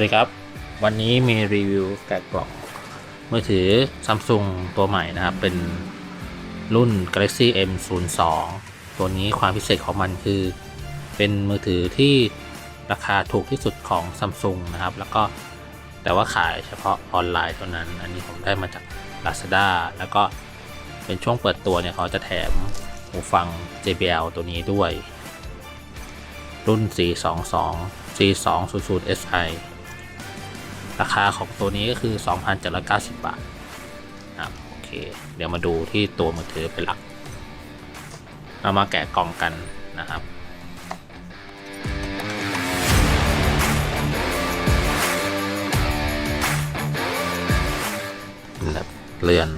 วัสดีครับ วันนี้มีรีวิวแกะกล่องมือถือ Samsung ตัวใหม่นะครับ เป็นรุ่น Galaxy M02 ตัวนี้ความพิเศษของมันคือ เป็นมือถือที่ราคาถูกที่สุดของ Samsung นะครับ แล้วก็แต่ว่าขายเฉพาะออนไลน์เท่านั้น อันนี้ผมได้มาจาก Lazada แล้วก็เป็นช่วงเปิดตัวเนี่ยเขาจะแถมหูฟัง JBL ตัวนี้ด้วย รุ่น 422 4200 SI ราคาของตัวนี้ก็คือ 2,790 บาทนะครับโอเค เดี๋ยวมาดูที่ตัวมือถือเป็นหลัก เรามาแกะกล่องกันนะครับเลือน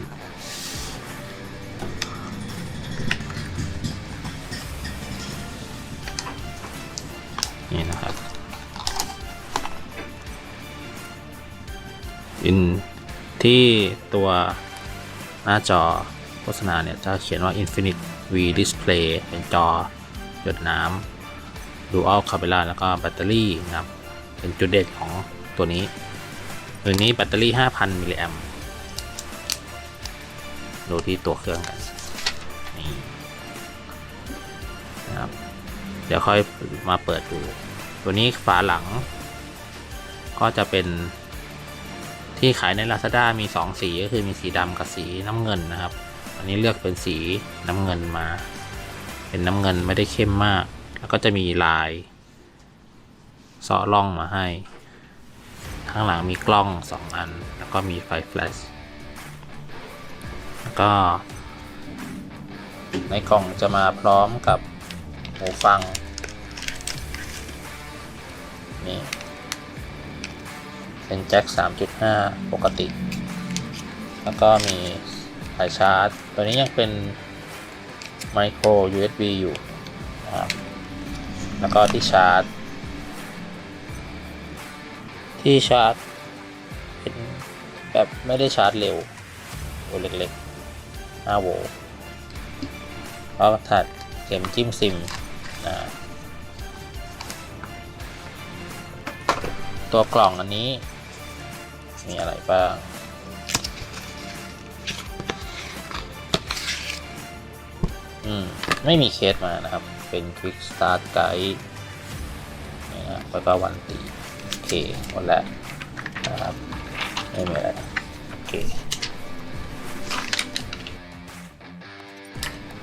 อินที่ตัวหน้าจอโฆษณาเนี่ย จะเขียนว่า Infinite V Display เป็นจอ หยดน้ำ Dual Camera แล้วก็แบตเตอรี่นะครับ เป็นจุดเด่นของตัวนี้ ตัวนี้แบตเตอรี่ 5,000 มิลลิแอมดูที่ตัวเครื่องกัน นี่นะครับ เดี๋ยวค่อยมาเปิดดู ตัวนี้ฝาหลัง ก็จะเป็น ที่ขายใน Lazada มี 2 สีก็คือมีสีดำกับสีน้ำเงินนะครับ อันนี้เลือกเป็นสีน้ำเงินมา เป็นน้ำเงินไม่ได้เข้มมาก แล้วก็จะมีลายเซาะล่องมาให้ ข้างหลังมีกล้อง 2 อัน แล้วก็มีไฟแฟลชแล้วก็ ในกล่องจะมาพร้อมกับหูฟัง นี่ เป็นแจ็ค 3.5 ปกติ แล้วก็มีสายชาร์จ ตัวนี้ยังเป็น micro USB อยู่นะครับแล้วก็ที่ชาร์จ ที่ชาร์จเป็นแบบไม่ได้ชาร์จเร็วตัวเล็กๆ5โวลต์แล้วถัดเข็มจิ้มซิมนะตัวกล่องอันนี้ มีอะไรบ้าง อืม ไม่มีเคสมานะครับ เป็น Quick Start Guide นี่นะแล้วก็วันตีโอเคหมดแล้วนะครับไม่มีอะไรโอเค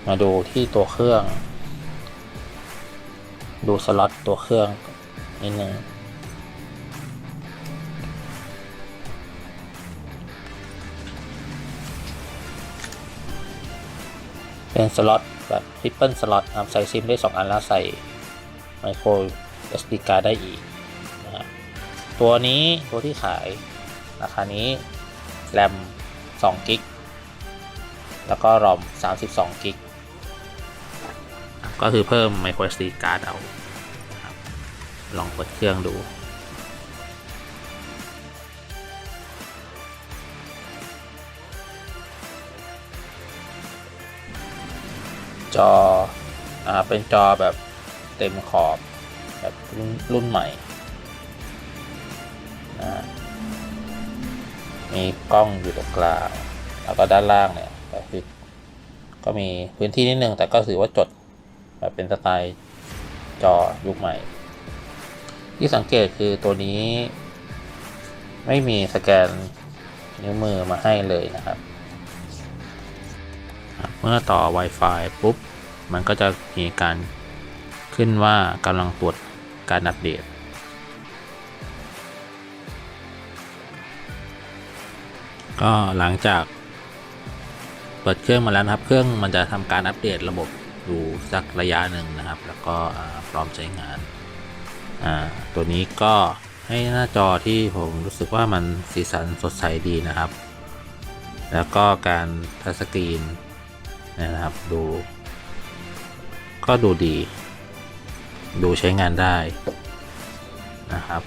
มาดูที่ตัวเครื่อง ดูสล็อตตัวเครื่องนิดนึง เป็นสล็อตแบบทริปเปิลสล็อตครับใส่ซิมได้ 2 อันแล้วใส่ไมโคร SD card ได้อีกนะครับตัวนี้ตัวที่ขายราคานี้แรม2กิกแล้วก็รอม32กิกก็คือเพิ่มไมโคร SD card เอาลองเปิดเครื่องดู จออ่าเป็นจอแบบเต็มขอบแบบรุ่นรุ่นใหม่นะมีกล้องอยู่ตรงกลาง แล้วก็ด้านล่างเนี่ยก็คือก็มีพื้นที่นิดนึงแต่ก็ถือว่าจดแบบเป็นสไตล์จอยุคใหม่ ที่สังเกตคือตัวนี้ ไม่มีสแกนนิ้วมือมาให้เลยนะครับ เมื่อต่อ Wi-Fi ปุ๊บ มันก็จะมีการขึ้นว่ากำลังตรวจการอัปเดต ก็หลังจาก เปิดเครื่องมาแล้วนะครับ เครื่องมันจะทำการอัปเดตระบบอยู่สักระยะหนึ่งนะครับ แล้วก็พร้อมใช้งานาตัวนี้ก็ให้หน้าจอที่ผมรู้สึกว่ามันสีสันสดใสดีนะครับ แล้วก็การทัชสกรีนนะครับดู ก็ดูดี ดูใช้งานได้นะครับ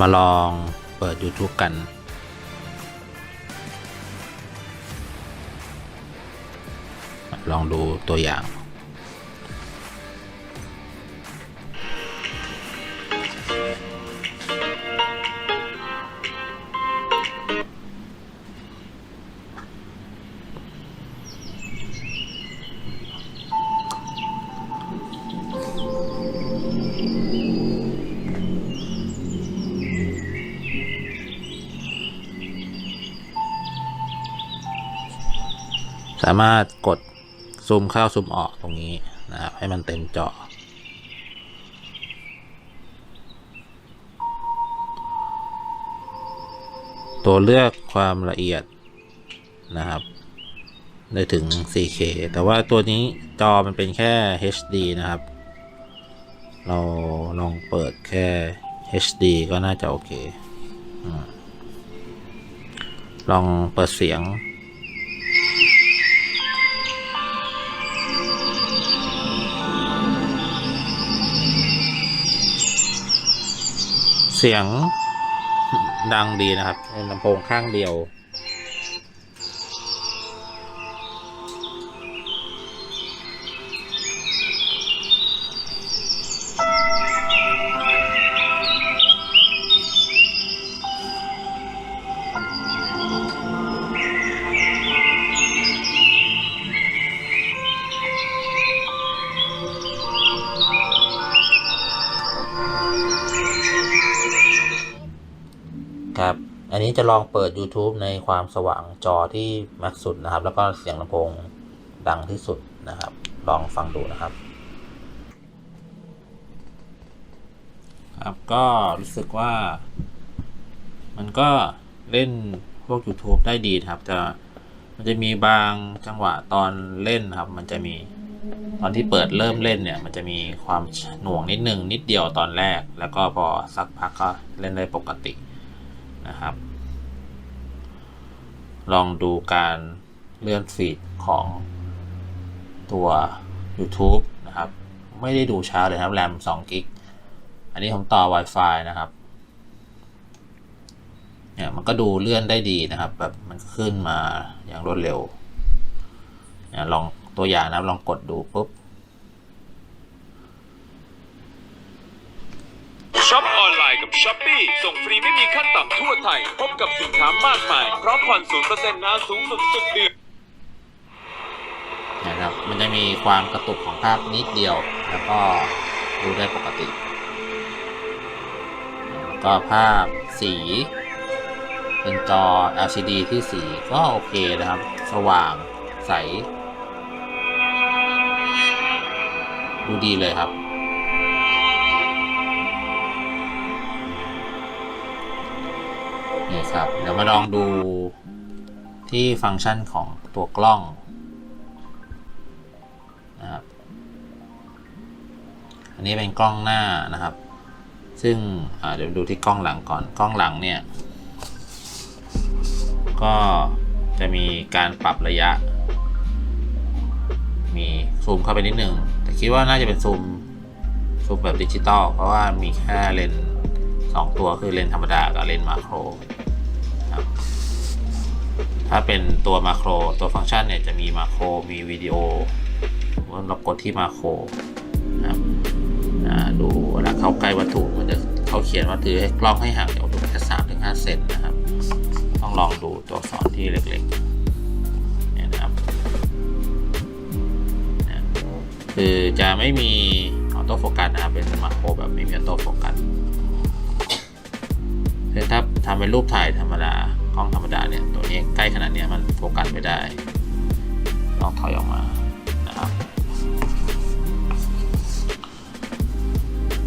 มาลองเปิด YouTube กัน ลองดูตัวอย่างามารถกดซูมเข้าซูมออกตรงนี้นะครับให้มันเต็มจอ ตัวเลือกความละเอียดนะครับ ได้ถึง 4K แต่ว่าตัวนี้จอมันเป็นแค่ HD นะครับ เราลองเปิดแค่ HD ก็น่าจะโอเคอลองเปิดเสียง เสียงดังดีนะครับเป็นลำโพงข้างเดียว อันนี้จะลองเปิด YouTube ในความสว่างจอที่ม็กสุดนะครับ แล้วก็เสียงลำโพงดังที่สุดนะครับ ลองฟังดูนะครับ ครับก็รู้สึกว่า มันก็เล่นพวก YouTube ได้ดีครับแต่มันจะมีบางจังหวะตอนเล่นครับ มันจะมีตอนที่เปิดเริ่มเล่นเนี่ย มันจะมีความหน่วงนิดนึงนิดเดียวตอนแรก แล้วก็พอสักพักก็เล่นได้ปกติ นะครับ ลองดูการเลื่อนฟีดของตัว YouTube นะครับ ไม่ได้ดูช้าเลยครับแรม2กิกอันนี้ผมต่อ Wi-Fi นะครับเนี่ยมันก็ดูเลื่อนได้ดีนะครับ แบบมันขึ้นมาอย่างรวดเร็วเนี่ยลองตัวอย่างนะครับลองกดดูปุ๊บ ช็อปออนไลน์กับ ช้อปปีส่งฟรีไม่มีขั้นต่ำทั่วไทย พบกับสินค้ามากมาย พร้อมผ่อนศูนย์เปอร์เซ็นต์นานสูงสุดสุดเดือนนะครับ มันจะมีความกระตุกของภาพนิดเดียว แล้วก็ดูได้ปกติ แล้วก็ภาพสี เป็นจอ LCD ที่สีก็โอเคนะครับ สว่างใส ดูดีเลยครับ ครับ เดี๋ยวมาลองดูที่ฟังก์ชันของตัวกล้องนะครับ อันนี้เป็นกล้องหน้านะครับ ซึ่งเดี๋ยวดูที่กล้องหลังก่อน กล้องหลังเนี่ย ก็จะมีการปรับระยะ มีซูมเข้าไปนิดนึง แต่คิดว่าน่าจะเป็นซูมซูมแบบดิจิตอล เพราะว่ามีแค่เลนส์สองตัวคือเลนส์ธรรมดากับเลนส์มาโคร ถ้าเป็นตัวมาโครตัวฟังก์ชันเนี่ยจะมีมาโครมีวิดีโอเรากดที่มาโครนะครับดูเวลาเข้าใกล้วัตถุมันจะเขาเขียนว่าถือให้กล้องให้ห่างจากวัตถุแค่สามถึงห้าเซนนะครับ ต้องลองดูตัวอักษรที่เล็กๆเนี่ยนะครับนะคือจะไม่มีออโต้โฟกัสนะครับเป็นมาโครแบบไม่มีออโต้โฟกัสคือถ้าทำเป็นรูปถ่ายธรรมดา กล้องธรรมดาเนี่ยตัวนี้ใกล้ขนาดเนี้ยมันโฟกัสไม่ได้ต้องถอยออกมานะครับ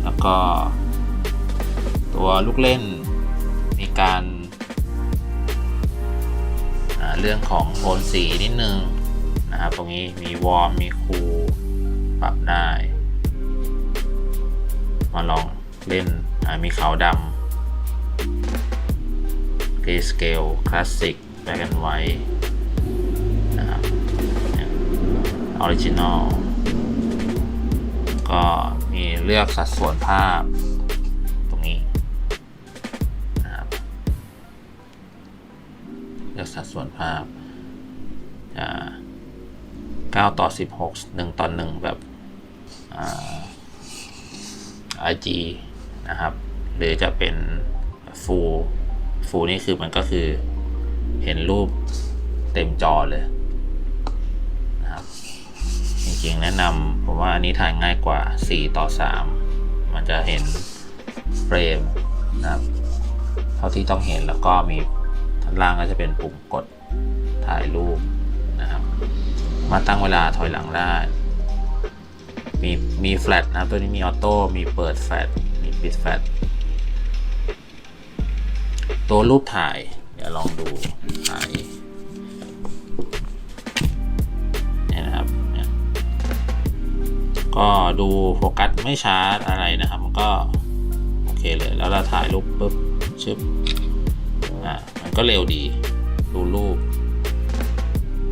แล้วก็ ตัวลูกเล่นมีการเรื่องของโทนสีนิดนึงนะครับตรงนี้มีวอร์มมีคูลปรับได้ มาลองเล่นมีขาวดำ Grayscale Classic Black and White นะครับออริจินอลก็มีเลือกสัดส่วนภาพตรงนี้นะครับเลือกสัดส่วนภาพ9 ต่อ 16 1 ต่อ 1 แบบอ่า IG นะครับ หรือจะเป็น full full นี่คือมันก็คือเห็นรูปเต็มจอเลยนะครับ จริงๆแนะนำผมว่าอันนี้ถ่ายง่ายกว่า 4 ต่อ 3 มันจะเห็นเฟรมนะครับ เท่าที่ต้องเห็นแล้วก็มีท่านล่างก็จะเป็นปุ่มกดถ่ายรูปนะครับ มาตั้งเวลาถอยหลังได้มีมีแฟลชนะครับตัวนี้มีออโต้มีเปิดแฟลชมีปิดแฟลช ตัวรูปถ่าย เดี๋ยวลองดูถ่ายนี่นะครับก็ดูโฟกัสไม่ช้าอะไรนะครับ มันก็โอเคเลย แล้วเราถ่ายรูปปุ๊บชึบอ่ามันก็เร็วดี ดูรูป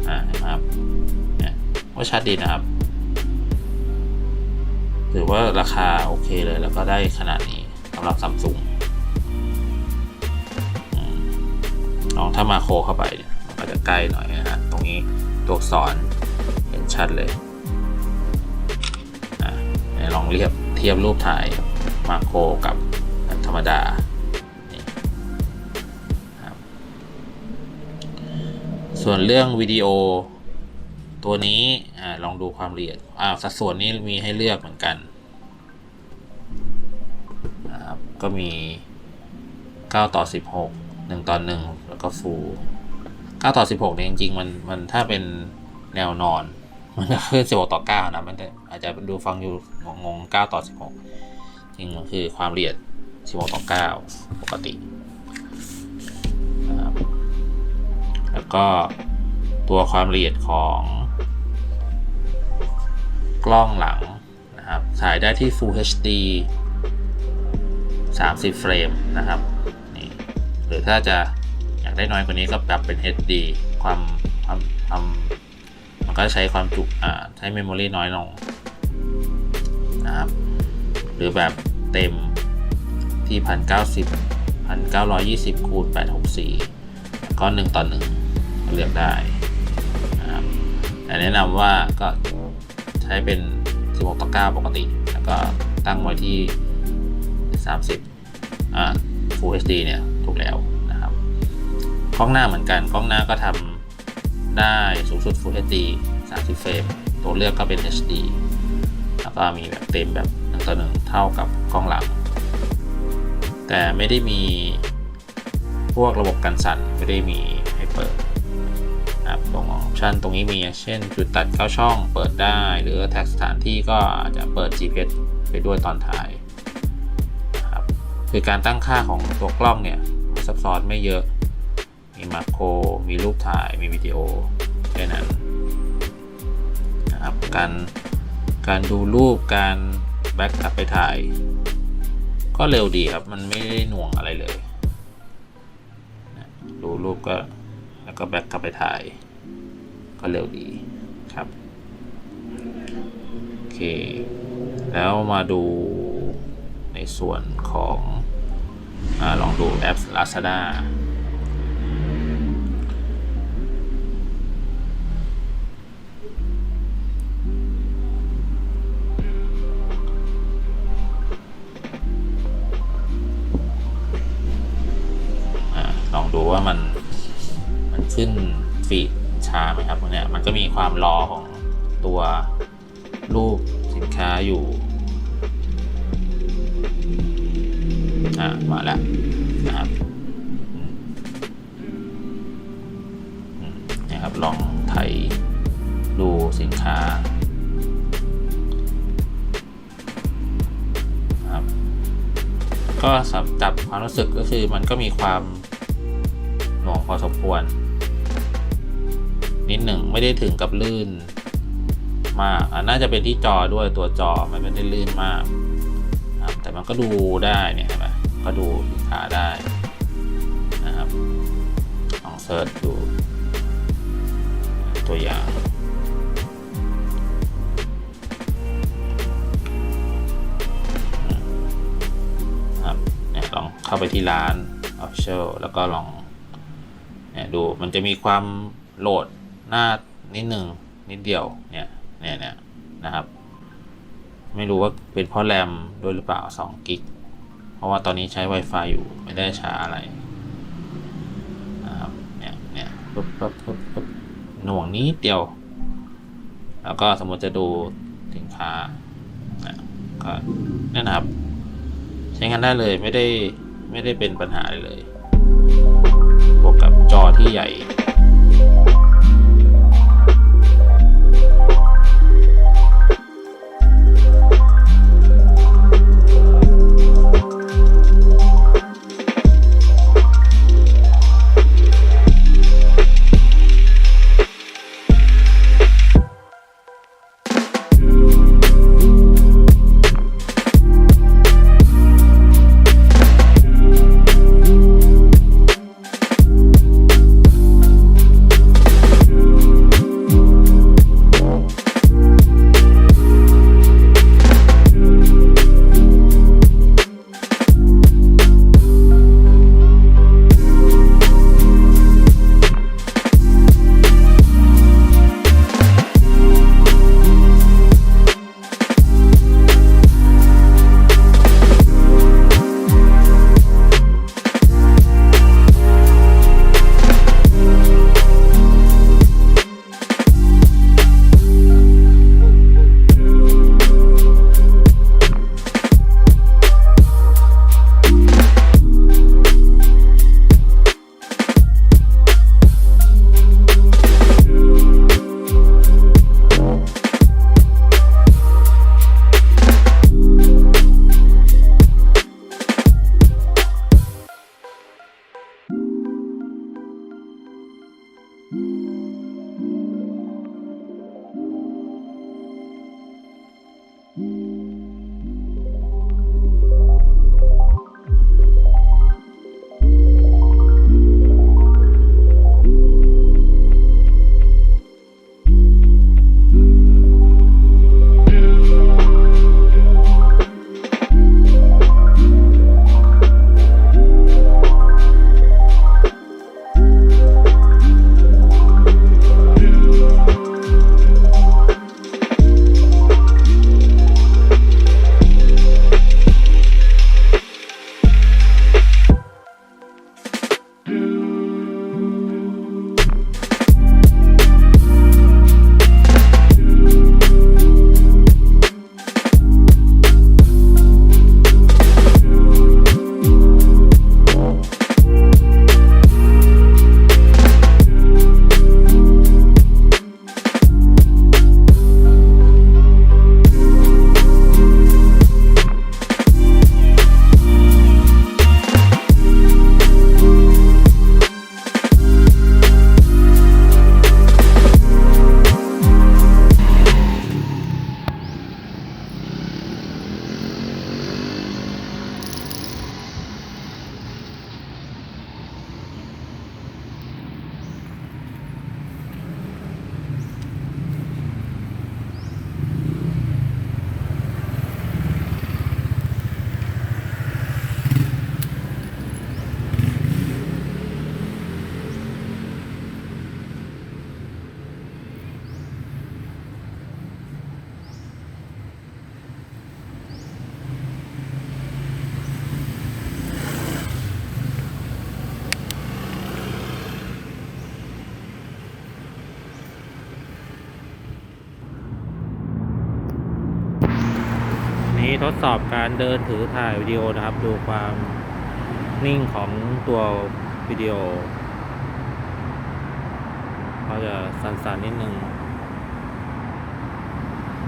อ่าเห็นะครับเนี่ยว่าชัดดีนะครับถือว่าราคาโอเคเลยแล้วก็ได้ขนาดนี้สำหรับซัมซุง องถ้ามาโคเข้าไปเนี่ยมันก็จะใกล้หน่อยนะฮะตรงนี้ตัวอักษรเห็นชัดเลยอะลองเรียบเทียบรูปถ่ายมาโครกับธรรมดาส่วนเรื่องวิดีโอตัวนี้อลองดูความละเอียดอ่าสัดส่วนนี้มีให้เลือกเหมือนกันนะครับก็มี 9 ต่อ 16 1 ต่อ 1 ก็ฟู9ต่อ 16เนี่ยจริงๆมันมันถ้าเป็นแนวนอน มันจะขึ้น 16 ต่อ 9 นะ มันอาจจะดูฟังอยู่งงๆ9ต่อ 16 จริงมันคือความละเอียด 16 ต่อ 9 ปกตินะครับแล้วก็ตัวความละเอียดของกล้องหลังนะครับถ่ายได้ที่ Full HD 30 เฟรมนะครับนี่หรือถ้าจะากได้น้อยกว่านี้ก็ปรับเป็น HD ความความความมันก็ใช้ความจุอ่าใช้เมมโมรีน้อยลงนะครับ หรือแบบเต็มที่ 1090 1920คูณ864แล้วก็1ต่อ1เลือกได้นะครับแต่แนะนำว่าก็ใช้เป็น 16ต่อ9ปกติ แล้วก็ตั้งไว้ที่ 30อ่า Full HD เนี่ย ถูกแล้ว กล้องหน้าเหมือนกัน กล้องหน้าก็ทำได้สูงสุด Full HD 30 เฟรม ตัวเลือกก็เป็น HD แล้วก็มีแบบเต็มแบบ1ต่อ1เท่ากับกล้องหลัง แต่ไม่ได้มีพวกระบบกันสั่นไม่ได้มีให้เปิดนะครับตรงออปชันตรงนี้มีเช่น จุดตัดเข้าช่องเปิดได้ หรือแท็กสถานที่ก็อาจจะเปิด GPS ไปด้วยตอนถ่ายนะครับคือการตั้งค่าของตัวกล้องเนี่ยซับซ้อนไม่เยอะ มีมาโคร มีรูปถ่าย มีวิดีโอแค่นั้นนะครับ การ การดูรูป การแบ็กกลับไปถ่าย ก็เร็วดีครับ มันไม่ได้หน่วงอะไรเลย ดูรูปก็ แล้วก็แบ็กกลับไปถ่าย ก็เร็วดีครับ โอเค แล้วมาดูในส่วนของอลองดูแอป Lazada ว่ามันมันขึ้นฟีดช้าไหมครับพวกเนี้ยมันก็มีความล้อของตัวรูปสินค้าอยู่ อ่ามาแล้วนะครับนะครับลองไถดูสินค้าครับก็สำจับความรู้สึกก็คือมันก็มีความ หน่วงพอสมควร นิดหนึ่งไม่ได้ถึงกับลื่น มากอะน่าจะเป็นที่จอด้วยตัวจอมันไม่ได้ลื่นมากนะครับแต่มันก็ดูได้เนี่ยเห็นไหมก็ดูสินค้าได้นะครับลองเซิร์ชดู ตัวอย่างครับเนี่ยลองเข้าไปที่ร้าน Official แล้วก็ลอง เนี่ยดูมันจะมีความโหลดหน้านิดหนึ่งนิดเดียวเนี่ยเนี่ยเนี่ยนะครับ ไม่รู้ว่าเป็นเพราะแรมด้วยหรือเปล่า2กิกเพราะว่าตอนนี้ใช้ Wi-Fi อยู่ไม่ได้ช้าอะไรนะครับเนี่ยเนี่ยปุ๊บปุ๊บปุ๊บปุ๊บหน่วงนิดเดียว แล้วก็สมมติจะดูสินค้านะก็นั่นนะครับ ใช้งานได้เลยไม่ได้ไม่ได้เป็นปัญหาเลยบวกกับ จอที่ใหญ่ ทดสอบการเดินถือถ่ายวิดีโอนะครับ ดูความนิ่งของตัววิดีโอเขาจะสั่นๆนิดนึง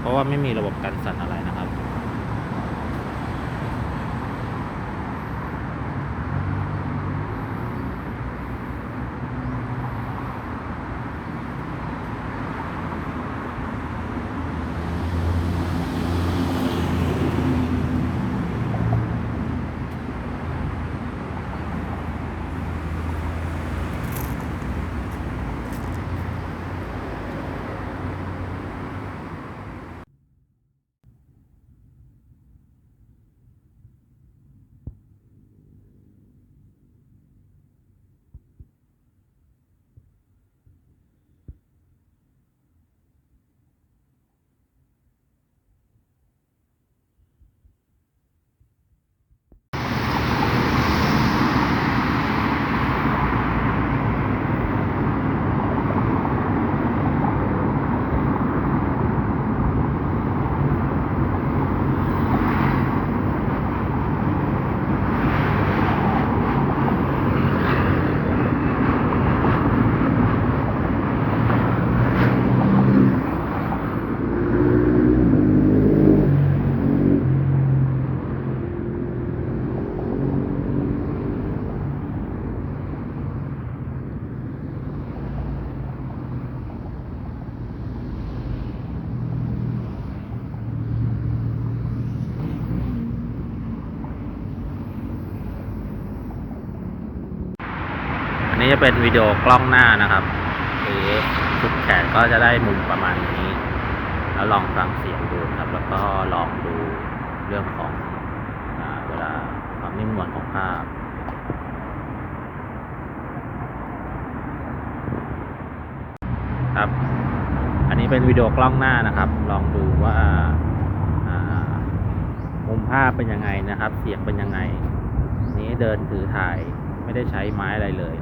เพราะว่าไม่มีระบบกันสั่นอะไร จะเป็นวิดีโอกล้องหน้านะครับหรือชุดแขนก็จะได้มุมประมาณนี้ แล้วลองฟังเสียงดูครับ แล้วก็ลองดูเรื่องของอเวลาความนิ่มนวลของภาพครับ อันนี้เป็นวิดีโอกล้องหน้านะครับ ลองดูว่ามุมภาพเป็นยังไงนะครับ เสียงเป็นยังไง นี้เดินถือถ่ายไม่ได้ใช้ไม้อะไรเลย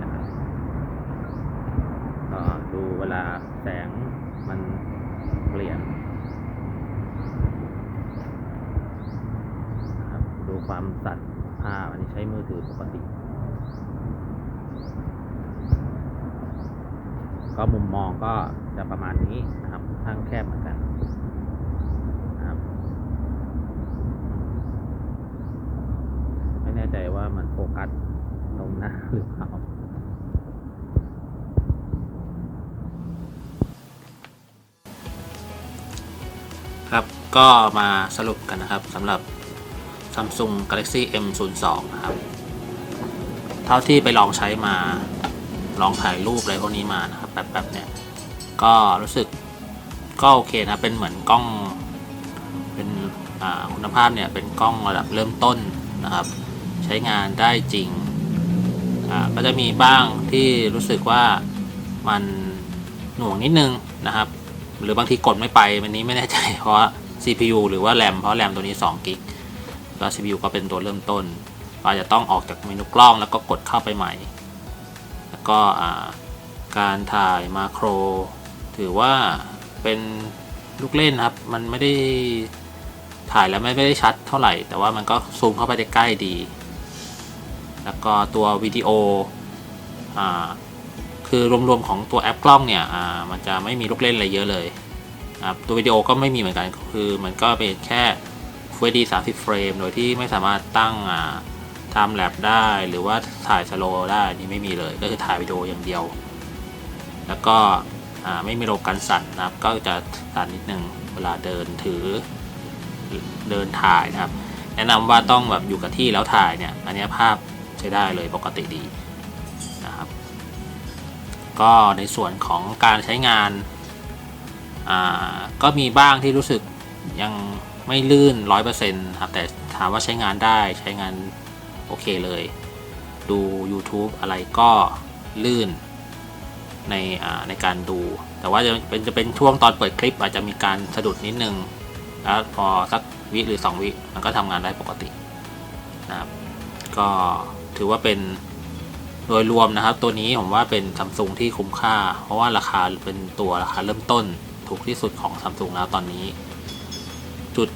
ก็ดูเวลาแสงมันเปลี่ยนครับดูความสัตย์ภาพอันนี้ใช้มือถือปกติ ก็มุมมองก็จะประมาณนี้นะครับข้างแคบเหมือนกันนะครับไม่แน่ใจว่ามันโฟกัสตรงหน้าหรือเปล่า ก็มาสรุปกันนะครับสำหรับ Samsung Galaxy M02 นะครับ เท่าที่ไปลองใช้มาลองถ่ายรูปอะไรพวกนี้มานะครับแบบแบบเนี้ยก็รู้สึกก็โอเคนะเป็นเหมือนกล้องเป็นคุณภาพเนี่ยเป็นกล้องระดับเริ่มต้นนะครับ ใช้งานได้จริงก็จะมีบ้างที่รู้สึกว่ามันหน่วงนิดนึงนะครับ หรือบางทีกดไม่ไปวันนี้ไม่แน่ใจเพราะ CPU หรือว่าแรมเพราะแรมตัวนี้2กิกแล้ว CPU ก็เป็นตัวเริ่มต้นก็อาจจะต้องออกจากเมนูกล้องแล้วก็กดเข้าไปใหม่ แล้วก็การถ่ายมาโคร ถือว่าเป็นลูกเล่นครับ มันไม่ได้ถ่ายแล้วไม่ได้ชัดเท่าไหร่ แต่ว่ามันก็ซูมเข้าไปได้ใกล้ดี แล้วก็ตัววิดีโออคือรวมๆของตัวแอปกล้องเนี่ยมันจะไม่มีลูกเล่นอะไรเยอะเลย ครับตัววิดีโอก็ไม่มีเหมือนกันคือมันก็เป็นแค่ Full HD 30 เฟรม โดยที่ไม่สามารถตั้งอ่าทำแลบได้ หรือว่าถ่ายสโลว์ได้นี่ไม่มีเลย ก็คือถ่ายวิดีโออย่างเดียว แล้วก็อ่าไม่มีโลกันสั่นนะครับ ก็จะสั่นนิดนึงเวลาเดินถือเดินถ่ายนะครับ แนะนำว่าต้องแบบอยู่กับที่แล้วถ่ายเนี่ย อันนี้ภาพใช้ได้เลยปกติดีนะครับ ก็ในส่วนของการใช้งาน ก็มีบ้างที่รู้สึกยังไม่ลื่น 100%ครับ แต่ถามว่าใช้งานได้ใช้งานโอเคเลย ดู YouTube อะไรก็ลื่นในในการดู แต่ว่าจะเป็นจะเป็นช่วงตอนเปิดคลิปอาจจะมีการสะดุดนิดนึง แล้วพอสักวิหรือ 2 วิมันก็ทำงานได้ปกตินะครับ ก็ถือว่าเป็นโดยรวมนะครับ ตัวนี้ผมว่าเป็นซัมซุงที่คุ้มค่า เพราะว่าราคาเป็นตัวราคาเริ่มต้น ถูกที่สุดของซัมซุงแล้วตอนนี้ จุด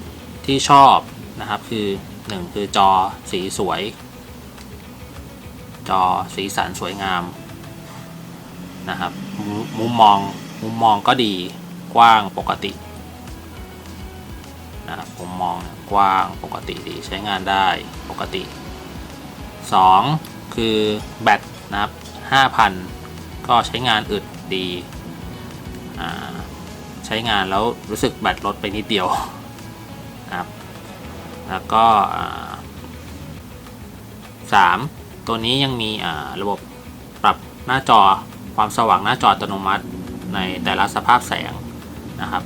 ที่ชอบนะครับคือหนึ่งคือจอสีสวย จอสีสันสวยงามนะครับมุมมุมมองมุมมองก็ดีกว้างปกตินะครับมุมมองกว้างปกติดีใช้งานได้ปกติ 2 คือแบตนะครับ5,000 ก็ใช้งานอึดดีอ่า ใช้งานแล้วรู้สึกแบตลดไปนิดเดียวนะครับ แล้วก็สามตัวนี้ยังมีระบบปรับหน้าจอความสว่างหน้าจออัตโนมัติในแต่ละสภาพแสงนะครับ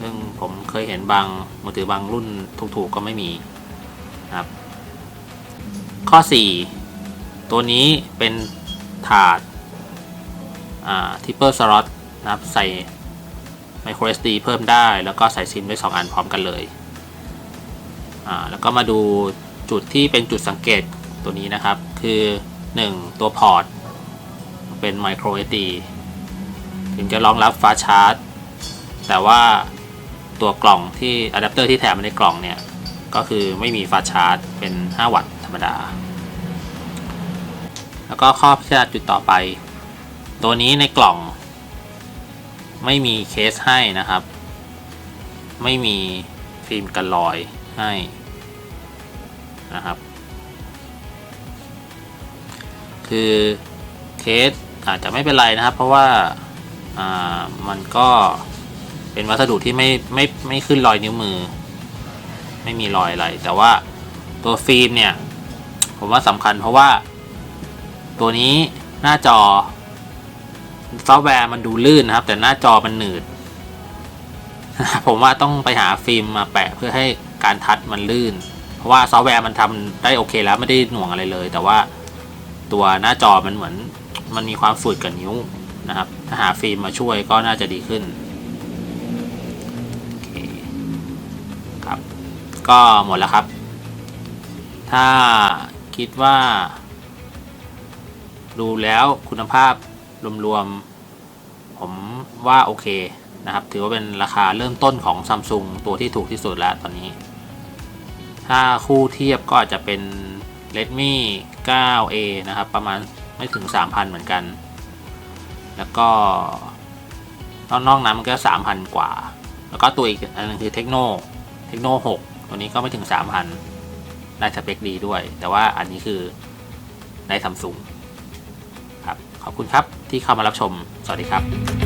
ซึ่งผมเคยเห็นบางมือถือบางรุ่นถูกๆก็ไม่มีนะครับ ข้อ 4 ตัวนี้เป็นถาดทิปเปอร์สล็อตนะครับใส่ micro SD เพิ่มได้ แล้วก็ใส่ซิมได้ 2 อันพร้อมกันเลย อ่า แล้วก็มาดูจุดที่เป็นจุดสังเกตตัวนี้นะครับ คือ 1 ตัวพอร์ต เป็น micro SD ถึงจะรองรับฟาชาร์จ แต่ว่าตัวกล่องที่อะแดปเตอร์ที่แถมมาในกล่องเนี่ย ก็คือไม่มีฟาชาร์จ เป็น 5 วัตต์ธรรมดา แล้วก็ข้อพิจารณาจุดต่อไป ตัวนี้ในกล่อง ไม่มีเคสให้นะครับ ไม่มีฟิล์มกันรอยให้นะครับ คือเคสอาจจะไม่เป็นไรนะครับ เพราะว่าอ่ามันก็เป็นวัสดุที่ไม่ไม่ไม่ขึ้นรอยนิ้วมือ ไม่มีรอยอะไร แต่ว่าตัวฟิล์มเนี่ย ผมว่าสำคัญเพราะว่าตัวนี้หน้าจอ ซอฟต์แวร์มันดูลื่นนะครับ แต่หน้าจอมันหนืด ผมว่าต้องไปหาฟิล์มมาแปะเพื่อให้การทัชมันลื่น เพราะว่าซอฟต์แวร์มันทำได้โอเคแล้วไม่ได้หน่วงอะไรเลย แต่ว่าตัวหน้าจอมันเหมือน มันมีความฝืดกับนิ้วนะครับ ถ้าหาฟิล์มมาช่วยก็น่าจะดีขึ้นโอเคครับ ก็หมดแล้วครับ ถ้าคิดว่า ดูแล้วคุณภาพ รวมๆ ผมว่าโอเคนะครับ ถือว่าเป็นราคาเริ่มต้นของซัมซุงตัวที่ถูกที่สุดแล้วตอนนี้ ถ้าคู่เทียบก็อาจจะเป็น Redmi 9A นะครับ ประมาณไม่ถึง 3,000 เหมือนกัน แล้วก็นอกๆนั้นมันก็ 3,000 กว่า แล้วก็ตัวอีกอันนึงคือ Tecno Tecno 6ตัวนี้ก็ไม่ถึง 3,000 ได้สเปคดีด้วย แต่ว่าอันนี้คือได้ซัมซุง ขอบคุณครับที่เข้ามารับชม สวัสดีครับ